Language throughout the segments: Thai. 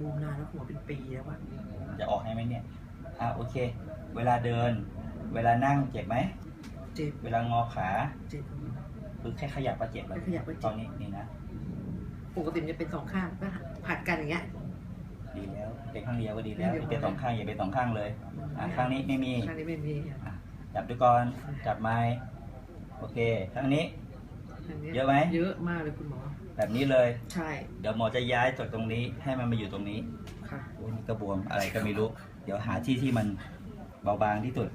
บวมนานแล้วหัวเป็นปีแล้วอะจะออกให้ไหมเนี่ย อะโอเค เวลาเดิน เวลานั่งเจ็บไหม เจ็บ เวลางอขาเจ็บ คือแค่ขยับก็เจ็บแล้วแค่ขยับก็เจ็บ ตอนนี้นี่นะ ปกติมันจะเป็นสองข้างก็ผัดกันอย่างเงี้ย ดีแล้วเป็นข้างเดียวก็ดีแล้วเดี๋ยวอย่าเป็นสองข้างอย่าเป็นสองข้างเลย อะข้างนี้ไม่มี ข้างนี้ไม่มีอะจับด้วยก่อน จับไม้ โอเค ข้างนี้ ข้างนี้เยอะไหม เยอะมากเลยคุณหมอ แบบนี้เลย ใช่เดี๋ยวหมอจะย้ายจากตรงนี้ให้มันมาอยู่ตรงนี้ค่ะ โอ้ยนี่กระบวมอะไรก็ไม่รู้ เดี๋ยวหาที่ที่มันเบาบางที่สุด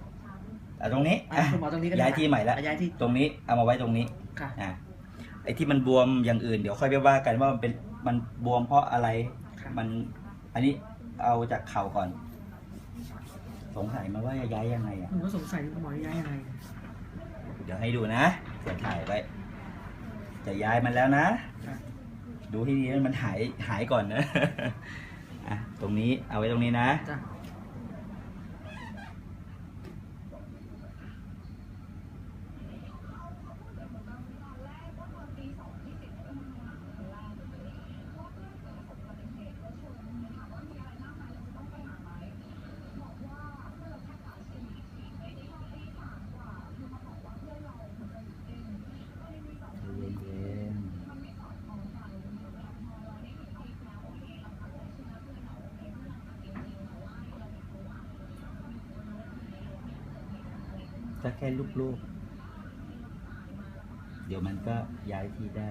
อะตรงนี้อะอะคุณหมอตรงนี้ก็ได้ย้ายที่ใหม่ละอะย้ายที่ ตรงนี้เอามาไว้ตรงนี้ ค่ะ อะไอ้ที่มันบวมอย่างอื่นเดี๋ยวค่อยไปว่ากันว่ามันเป็นมันบวมเพราะอะไร ค่ะ มันอันนี้เอาจากเข่าก่อน สงสัยมาว่าจะย้ายยังไงอะ หนูก็สงสัยคุณหมอย้ายยังไง เดี๋ยวให้ดูนะเดี๋ยวถ่ายไว้ จะย้ายมันแล้วนะ ดูให้ดีนะมันหายหายก่อนนะอะตรงนี้เอาไว้ตรงนี้นะ จ้ะ เย็น ถ้าแค่ลูกๆ เดี๋ยวมันก็ย้ายที่ได้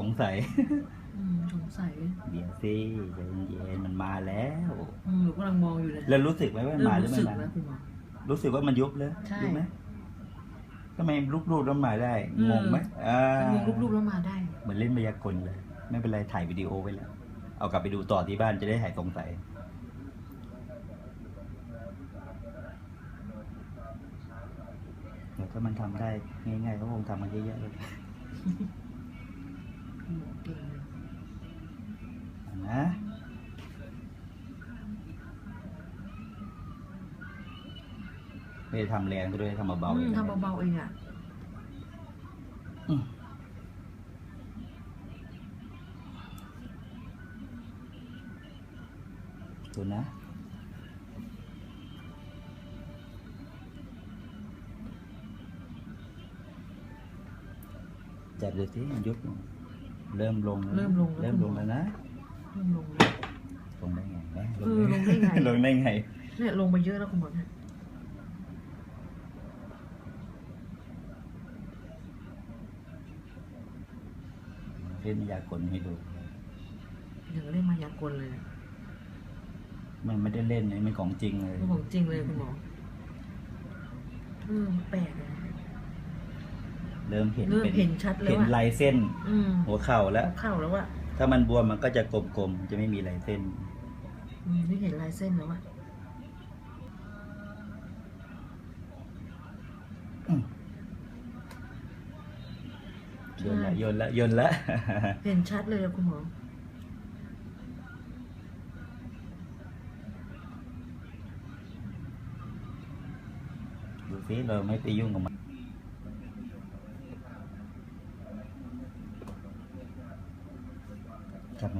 สงสัยอืมสงสัยเดี๋ยวสิใจเย็นๆมันมาแล้ว อืมหนูกำลังมองอยู่เลยแล้วรู้สึกไหมว่ามันเริ่มามหรือรู้ไม่สึกมาแล้วคุณหมอ รู้สึกว่ามันยุบเลยใช่ยุบไหมทำไมรูปๆแล้วมาได้อืม งงไหมอ่ามันมองรูปๆแล้วมาได้ เหมือนเล่นมายากลเลย ไม่เป็นไรถ่ายวิดีโอไว้แล้ว เอากลับไปดูต่อที่บ้านจะได้หายสงสัย เดี๋ยวถ้ามันทำได้ง่ายๆเขาคงทำมาเยอะๆเลย นะไม่ได้ทำแรงซะด้วยทำเบาๆอืเอมงนะทำเบาๆเองอะอืมดูนะ จับดูสิมันยุบลง เริ่มลงแล้วเริ่มลงแล้วเริ่มลงแล้วนะเริ่มลงแล้วลงได้ไงแม่เออลงได้ไง ลงได้ไง เนี่ยลงมาเยอะแล้วคุณหมอเนี่ยเล่นยากลให้ดูอย่างเล่นมายากลเลยมันไม่ได้เล่นเลยมันของจริงเลยเป็นของจริงเลยคุณหมอเออแปลกเลย เริ่มเห็นเริ่มเป็นเห็นชัดเลยเห็นว่าลายเส้น อืมหัวเข่าแล้ว เข้าแล้วว่าถ้ามันบวมมันก็จะกลมๆ จะไม่มีลายเส้น อืมนี่เห็นลายเส้นแล้วว่าโยนละโยนละโยนละ เห็นชัดเลยอะคุณหมอดูสิเราไม่ไปยุ่งกับมัน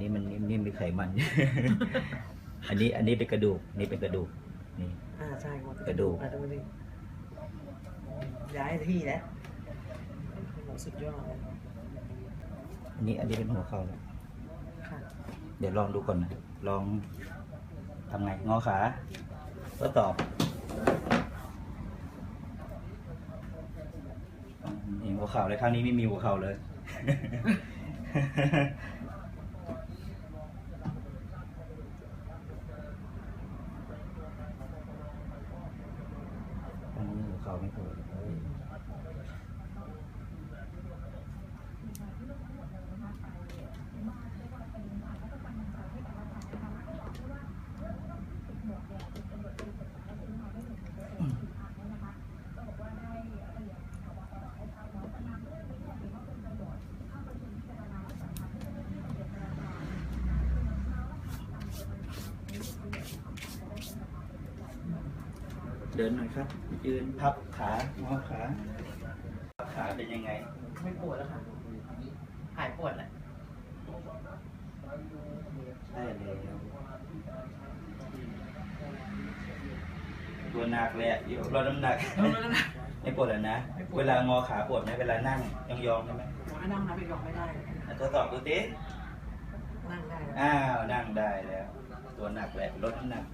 นิดเดียวเองเห็นนิดเดียวคุณหมอมีงอเขาเยอะครับจับดูสิเห็นไหมค่ะคุณหมอย้ายที่แล้วไม่มีแล้วไม่มีนิดเดียวเองวันนี้มันนิ่มๆมีไขมัน อันนี้อันนี้เป็นกระดูก นี่เป็นกระดูก นี่ อ่าใช่หมดกระดูก อะดูดิย้ายที่แล้วคุณหมอสุดยอดเลยอันนี้อันนี้เป็นหัวเข่าแล้วค่ะเดี๋ยวลองดูก่อนนะลองทำไง งอขาทดสอบนี่หัวเข่าเลยข้างนี้ไม่มีหัวเข่าเลย ข้างนี้หัวเข่า ไม่พอ เลยเดินหน่อยครับ ยืนพับขางอขาพับขาเป็นยังไง ไม่ปวดแล้วค่ะหายปวดแหละใช่แล้วตัวหนักเลยอะอยู่ลดน้ำหนักไม่ปวดแล้วนะ ไม่ปวด เวลางอขาปวดไหมเวลานั่งยองๆใช่ไหมว่านั่งนะไปยองไม่ได้ อะทดสอบดูสินั่งได้ อ้าวนั่งได้แล้ว ตัวหนักแหละลดน้ำหนัก